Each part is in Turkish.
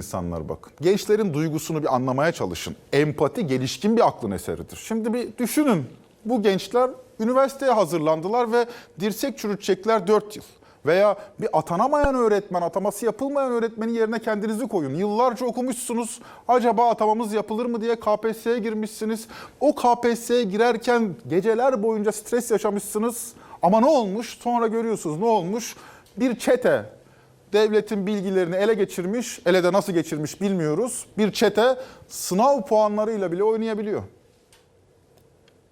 insanlar bakın. Gençlerin duygusunu bir anlamaya çalışın. Empati gelişkin bir aklın eseridir. Şimdi bir düşünün. Bu gençler üniversiteye hazırlandılar ve dirsek çürütecekler 4 yıl. Veya bir atanamayan öğretmen, ataması yapılmayan öğretmenin yerine kendinizi koyun. Yıllarca okumuşsunuz. Acaba atamamız yapılır mı diye KPSS'ye girmişsiniz. O KPSS'ye girerken geceler boyunca stres yaşamışsınız. Ama ne olmuş? Sonra görüyorsunuz ne olmuş? Bir çete devletin bilgilerini ele geçirmiş, ele de nasıl geçirmiş bilmiyoruz. Bir çete sınav puanlarıyla bile oynayabiliyor.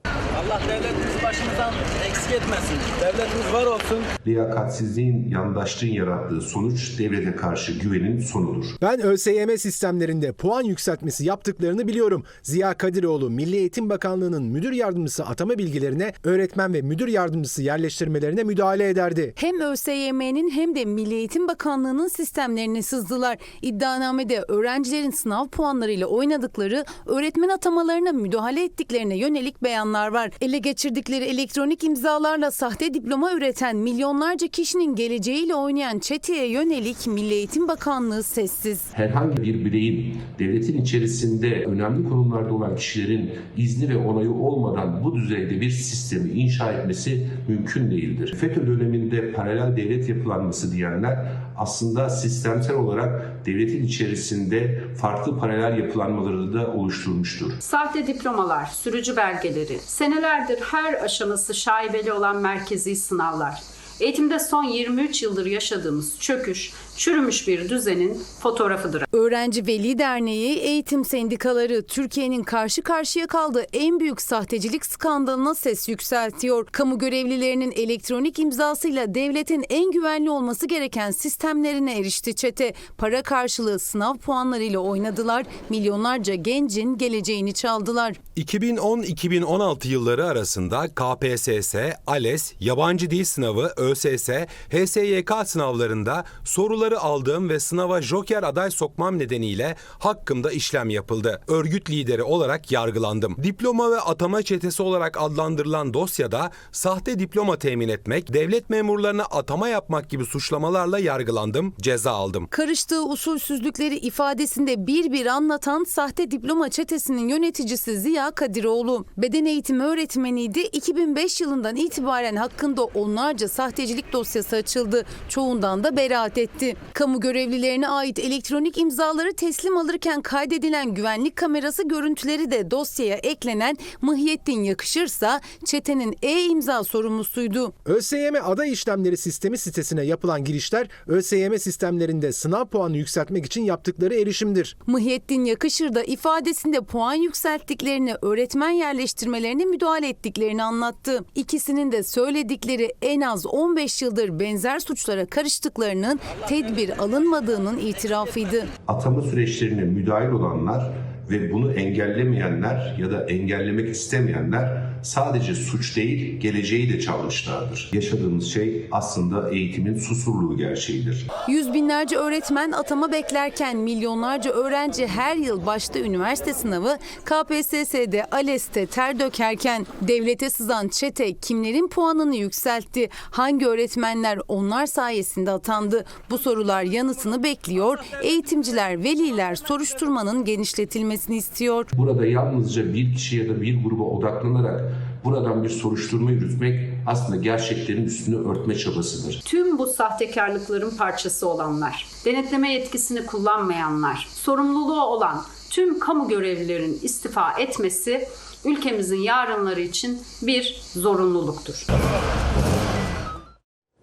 Allah devletimizi başımızdan eksik etmesin. Devletimiz var olsun. Liyakatsizliğin, yandaşlığın yarattığı sonuç devlete karşı güvenin sonudur. Ben ÖSYM sistemlerinde puan yükseltmesi yaptıklarını biliyorum. Ziya Kadiroğlu Milli Eğitim Bakanlığı'nın müdür yardımcısı atama bilgilerine, öğretmen ve müdür yardımcısı yerleştirmelerine müdahale ederdi. Hem ÖSYM'nin hem de Milli Eğitim Bakanlığı'nın sistemlerini sızdılar. İddianamede öğrencilerin sınav puanlarıyla oynadıkları, öğretmen atamalarına müdahale ettiklerine yönelik beyanlar var. Ele geçirdikleri elektronik imzalarla sahte diploma üreten milyonlarca kişinin geleceğiyle oynayan çeteye yönelik Milli Eğitim Bakanlığı sessiz. Herhangi bir bireyin devletin içerisinde önemli konumlarda olan kişilerin izni ve onayı olmadan bu düzeyde bir sistemi inşa etmesi mümkün değildir. FETÖ döneminde paralel devlet yapılanması diyenler aslında sistemsel olarak devletin içerisinde farklı paralel yapılanmaları da oluşturmuştur. Sahte diplomalar, sürücü belgeleri, senelerdir her aşaması şaibeli olan merkezi sınavlar. Eğitimde son 23 yıldır yaşadığımız çöküş, çürümüş bir düzenin fotoğrafıdır. Öğrenci Veli Derneği, eğitim sendikaları Türkiye'nin karşı karşıya kaldığı en büyük sahtecilik skandalına ses yükseltiyor. Kamu görevlilerinin elektronik imzasıyla devletin en güvenli olması gereken sistemlerine erişti çete. Para karşılığı sınav puanlarıyla oynadılar, milyonlarca gencin geleceğini çaldılar. 2010-2016 yılları arasında KPSS, ALES, yabancı dil sınavı, ÖSS, HSYK sınavlarında soruları aldığım ve sınava joker aday sokmam nedeniyle hakkımda işlem yapıldı. Örgüt lideri olarak yargılandım. Diploma ve atama çetesi olarak adlandırılan dosyada sahte diploma temin etmek, devlet memurlarına atama yapmak gibi suçlamalarla yargılandım, ceza aldım. Karıştığı usulsüzlükleri ifadesinde bir bir anlatan sahte diploma çetesinin yöneticisi Ziya Kadiroğlu. Beden eğitimi öğretmeniydi. 2005 yılından itibaren hakkında onlarca sahtecilik dosyası açıldı. Çoğundan da beraat etti. Kamu görevlilerine ait elektronik imzaları teslim alırken kaydedilen güvenlik kamerası görüntüleri de dosyaya eklenen Mıhiyettin Yakışırsa çetenin e-imza sorumlusuydu. ÖSYM aday işlemleri sistemi sitesine yapılan girişler ÖSYM sistemlerinde sınav puanı yükseltmek için yaptıkları erişimdir. Mıhiyettin Yakışır da ifadesinde puan yükselttiklerini, öğretmen yerleştirmelerine müdahale ettiklerini anlattı. İkisinin de söyledikleri en az 15 yıldır benzer suçlara karıştıklarının tedbir alınmadığının itirafıydı. Atama süreçlerine müdahil olanlar ve bunu engellemeyenler ya da engellemek istemeyenler sadece suç değil, geleceği de çalmışlardır. Yaşadığımız şey aslında eğitimin susurluğu gerçeğidir. Yüz binlerce öğretmen atama beklerken milyonlarca öğrenci her yıl başta üniversite sınavı KPSS'de, ALES'te ter dökerken devlete sızan çete kimlerin puanını yükseltti? Hangi öğretmenler onlar sayesinde atandı? Bu sorular yanıtını bekliyor. Eğitimciler, veliler soruşturmanın genişletilmesini istiyor. Burada yalnızca bir kişi ya da bir gruba odaklanarak buradan bir soruşturma yürütmek aslında gerçeklerin üstünü örtme çabasıdır. Tüm bu sahtekarlıkların parçası olanlar, denetleme yetkisini kullanmayanlar, sorumluluğu olan tüm kamu görevlilerin istifa etmesi ülkemizin yarınları için bir zorunluluktur.